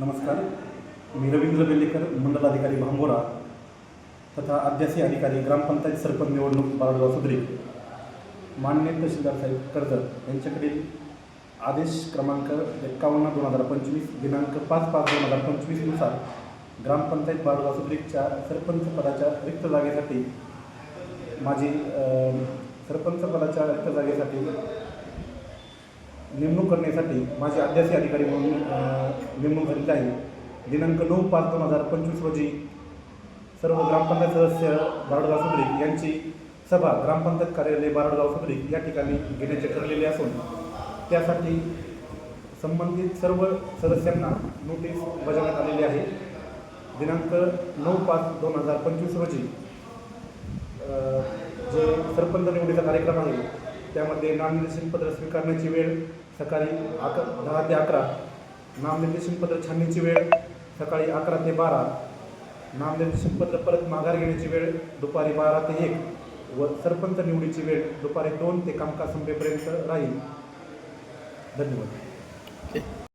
नमस्कार. मी रवींद्र बेल्लेकर मंडल अधिकारी भांबोरा तथा अध्यासी अधिकारी ग्रामपंचायत सरपंच निवडणूक बाळगाव सुद्री. मान्य तहसीलदार साहेब कर्जत यांच्याकडील आदेश क्रमांक एक्कावन्न दोन हजार पंचवीस दिनांक पाच पाच दोन हजार पंचवीसनुसार ग्रामपंचायत बाळगाव सुद्रीकच्या सरपंच पदाच्या रिक्त जागेसाठी माझी सरपंच पदाच्या रिक्त जागेसाठी नेमणूक करण्यासाठी माझे अध्यासी अधिकारी म्हणून नेमणूक झालेली आहे. दिनांक नऊ पाच दोन हजार पंचवीस रोजी सर्व ग्रामपंचायत सदस्य बारडगाव सुद्री यांची सभा ग्रामपंचायत कार्यालय बारडगाव सुद्री या ठिकाणी घेण्याचे ठरलेले असून त्यासाठी संबंधित सर्व सदस्यांना नोटीस बजावण्यात आलेली आहे. दिनांक नऊ पाच दोन हजार पंचवीस रोजी जे सरपंच निवडीचा कार्यक्रम आहे त्यामध्ये नामनिर्देशन पत्र स्वीकारण्याची वेळ सकाळी अक दहा ते अकरा. नामनिर्देशन पत्र छाननीची वेळ सकाळी अकरा ते बारा. नामनिर्देशन पत्र परत माघार घेण्याची वेळ दुपारी बारा ते एक. व सरपंच निवडीची वेळ दुपारी दोन ते कामकाज संपेपर्यंत राहील. धन्यवाद.